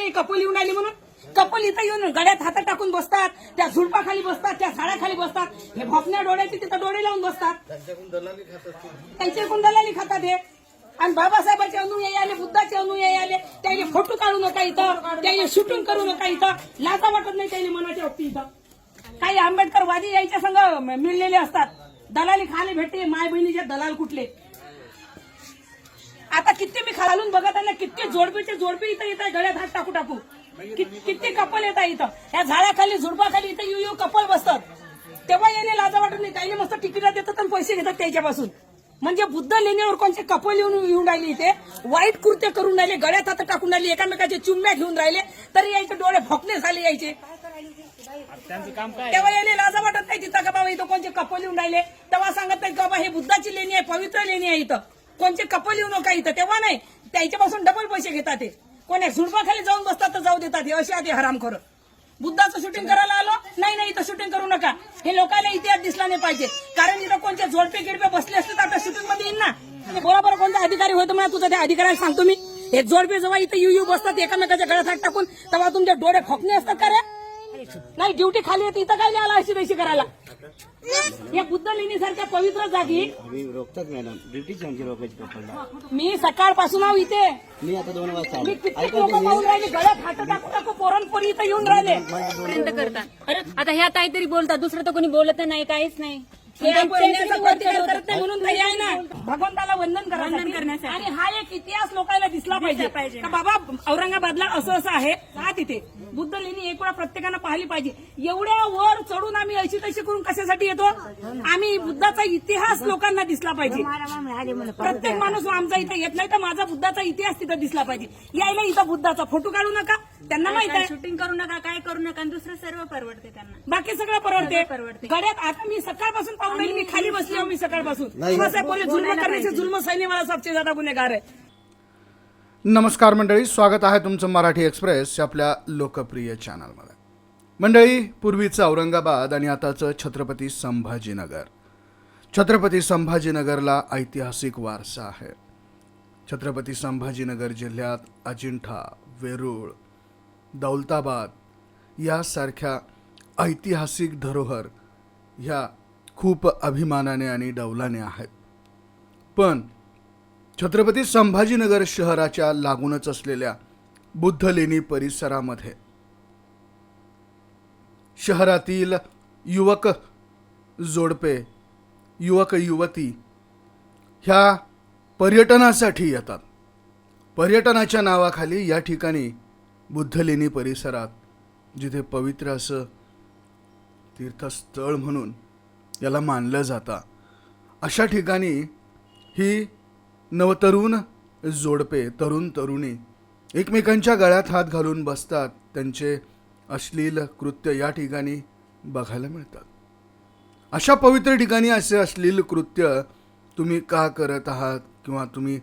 नाही कपल येऊन आली म्हणून. कपल इथं येऊन गड्यात हातात टाकून बसतात त्या झुडपाखाली बसतात त्या झाडाखाली बसतात. हे भोपण्या डोळ्याचे तिथं डोळे लावून बसतात. त्यांचे कोण दलाली खातात हे. आणि बाबासाहेबांचे अनुयायी आले बुद्धाचे अनुयायी आले. त्याने फोटो काढू नका इथं. त्याने शूटिंग करू नका इथं. लाजा वाटत नाही त्याने मनाच्या बाबतीत इथं. काही आंबेडकरवादी यायच्या संघ मिळलेले असतात. दलाली खाले भेटते माय बहिणीचे दलाल कुठले? आता किती मी खालून बघत आहे ना किती जोडपीचे जोडपी इथं येत आहे गळ्यात हात टाकू टाकू. किती कपल येत आहे इथं. या झाडाखाली झुडपाखाली इथं येऊ येऊ कपल बसतात. तेव्हा येणे लाजा वाटत नाही. काही मस्त तिकीट देतात आणि पैसे घेतात त्याच्यापासून. म्हणजे बुद्ध लेण्यावर कोणते कपल येऊन येऊन राहिले इथे? वाईट कृत्य करून राहिले गळ्यात हात टाकून राहिले एकामेकाचे चुंब्या घेऊन राहिले तरी यायचे डोळे फकणे झाले यायचे. तेव्हा यायला लाजा वाटत नाही तिथं का बाबा इथं कोणते कपल येऊन राहिले? तेव्हा सांगत नाही बाबा हे बुद्धाची लेणी आहे पवित्र लेणी आहे इथं. कोणचे कपल येऊ नका इथं. तेव्हा नाही. त्याच्यापासून डबल पैसे घेतात ते. कोण्या झुडपाखाली जाऊन बसतात तर जाऊ देतात हे. असे ते हराम खरं. बुद्धाचं शूटिंग करायला आलो? नाही नाही इथं शूटिंग करू नका. हे लोकांना इतिहास दिसला नाही पाहिजे. कारण इथं कोणते झोडपे गिडपे बसले असते तर आता शूटिंगमध्ये येईल ना. बरोबर कोणता अधिकारी होतो मला तुझा त्या अधिकाऱ्याला सांगतो मी? हे जोडपे जेव्हा इथं यू यू बसतात एकामेकाच्या गळ्यात टाकून तेव्हा तुमचे डोळे खोकणे असतात का रे? नाही ड्युटी खाली येते इथं काय आला अशी तशी करायला? या बुद्ध लेणीसारख्या पवित्र जागी रोखतात मॅडम. ड्युटीच आमची रोखायची मी सकाळपासून आहो इथे. मी आता दोन वाजता मी आलो. किती ऐका लोक तुम्ही. पाहून राहिले गळ्यात हात टाकू टाकू पोरणपोरी इथं येऊन राहिले. पर्यंत करतात. आता ह्या काहीतरी बोलतात दुसरं तर कोणी बोलत नाही काहीच नाही. म्हणून आहे ना. भगवंताला वंदन. वंदन करण्यासाठी. आणि हा एक इतिहास लोकांना दिसला पाहिजे. बाबा औरंगाबादला असं असं आहे. हा तिथे. बुद्ध लेणी एक वेळा प्रत्येकानं पाहिली पाहिजे. एवढ्या वर चढून आम्ही अशी तशी करून कशासाठी येतो? आम्ही बुद्धाचा इतिहास लोकांना दिसला पाहिजे. प्रत्येक माणूस आमचा इथे येत नाही तर माझा बुद्धाचा इतिहास तिथं दिसला पाहिजे. यायला इथं बुद्धाचा फोटो काढू नका. त्यांना माहीत आहे. शूटिंग करू नका काय करू नका दुसरं सर्व परवडते त्यांना. बाकी सगळं परवडते. परवडते. गड्यात आता मी सकाळपासून मी खाली बसली आहो मी सकाळपासून बोलले जुल्म करण्याचे जुल्म सबसे ज्यादा गुन्हेगार आहे नमस्कार मंडळी स्वागत आहे तुमचं मराठी एक्सप्रेस या आपल्या लोकप्रिय चॅनलमध्ये. मंडळी पूर्वीचं औरंगाबाद आणि आताचं छत्रपती संभाजीनगर. छत्रपती संभाजीनगरला ऐतिहासिक वारसा आहे. छत्रपती संभाजीनगर जिल्ह्यात अजिंठा वेरूळ दौलताबाद यासारख्या ऐतिहासिक धरोहर ह्या खूप अभिमानाने आणि डौलाने आहेत. पण छत्रपती संभाजीनगर शहराच्या लागूनच असलेल्या बुद्धलेणी परिसरामध्ये शहरातील युवक जोडपे युवक युवती ह्या पर्यटनासाठी येतात. पर्यटनाच्या नावाखाली या ठिकाणी बुद्धलेणी परिसरात जिथे पवित्र असं तीर्थस्थळ म्हणून याला मानलं जातं. अशा ठिकाणी ही नवतरुण जोडपे तरुण तरुणी एकमेकांच्या गळ्यात हात घालून बसतात. त्यांचे अश्लील कृत्य या ठिकाणी बघायला मिळतात. अशा पवित्र ठिकाणी असे अश्लील कृत्य तुम्ही का करत आहात किंवा तुम्ही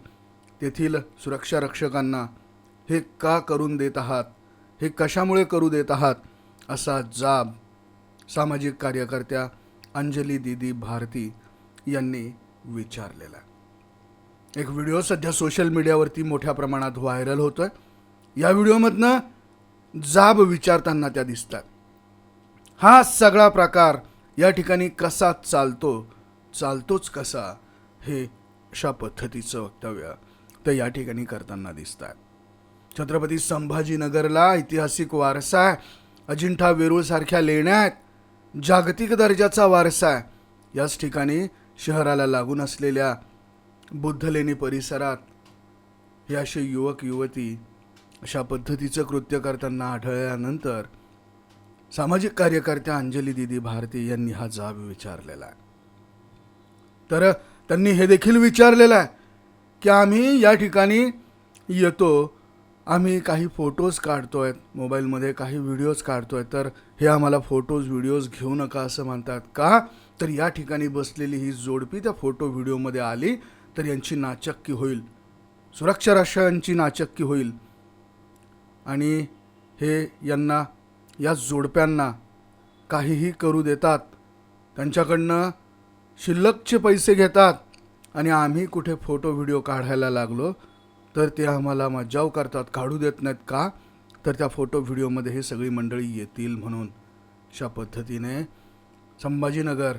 तेथील सुरक्षा रक्षकांना हे का करून देत आहात? हे कशामुळे करू देत आहात? असा जाब सामाजिक कार्यकर्त्या अंजली दिदी भारती यांनी विचारलेला. आहे एक व्हिडिओ सध्या सोशल मीडियावरती मोठ्या प्रमाणात व्हायरल होतो आहे या व्हिडिओमधनं जाब विचारताना त्या दिसतात. हा सगळा प्रकार या ठिकाणी कसा चालतो चालतोच कसा हे अशा पद्धतीचं वक्तव्य तर या ठिकाणी करताना दिसत आहे छत्रपती संभाजीनगरला ऐतिहासिक वारसा आहे अजिंठा वेरूळसारख्या लेण्या आहेत. जागतिक दर्जाचा वारसा आहे याच ठिकाणी शहराला लागून असलेल्या बुद्धलेणी परिसरात हे असे युवक युवती अशा पद्धतीचं कृत्य करताना आढळल्यानंतर सामाजिक कार्यकर्त्या अंजली दिदी भारती यांनी हा जाब विचारलेला. आहे तर त्यांनी हे देखील विचारलेलं आहे की आम्ही या ठिकाणी येतो आम्ही काही फोटोज काढतोय मोबाईलमध्ये काही व्हिडिओज काढतो आहे तर हे आम्हाला फोटोज व्हिडिओज घेऊ नका असं म्हणतात का? तर या ठिकाणी बसलेली ही जोडपी त्या फोटो व्हिडिओमध्ये आली तर यांची नाचक्की होईल. सुरक्षा रक्षकांची नाचक्की होईल. आणि हे यांना या जोडप्यांना काहीही करू देतात. त्यांच्याकडनं शिल्लकचे पैसे घेतात. आणि आम्ही कुठे फोटो व्हिडिओ काढायला लागलो तर ते आम्हाला मज्जाव करतात. काढू देत नाहीत का? तर त्या फोटो व्हिडिओमध्ये हे सगळी मंडळी येतील म्हणून. अशा पद्धतीने संभाजीनगर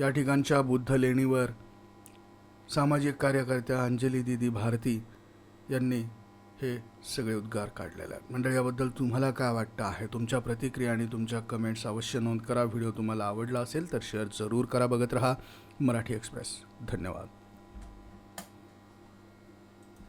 या ठिकाणच्या बुद्ध लेणीवर सामाजिक कार्यकर्त्या अंजली दिदी भारती यांनी हे सगळे उद्गार काढलेले आहेत. मंडळ याबद्दल तुम्हाला काय वाटतं आहे? तुमच्या प्रतिक्रिया आणि तुमच्या कमेंट्स अवश्य नोंद करा. व्हिडिओ तुम्हाला आवडला असेल तर शेअर जरूर करा. बघत रहा मराठी एक्सप्रेस धन्यवाद.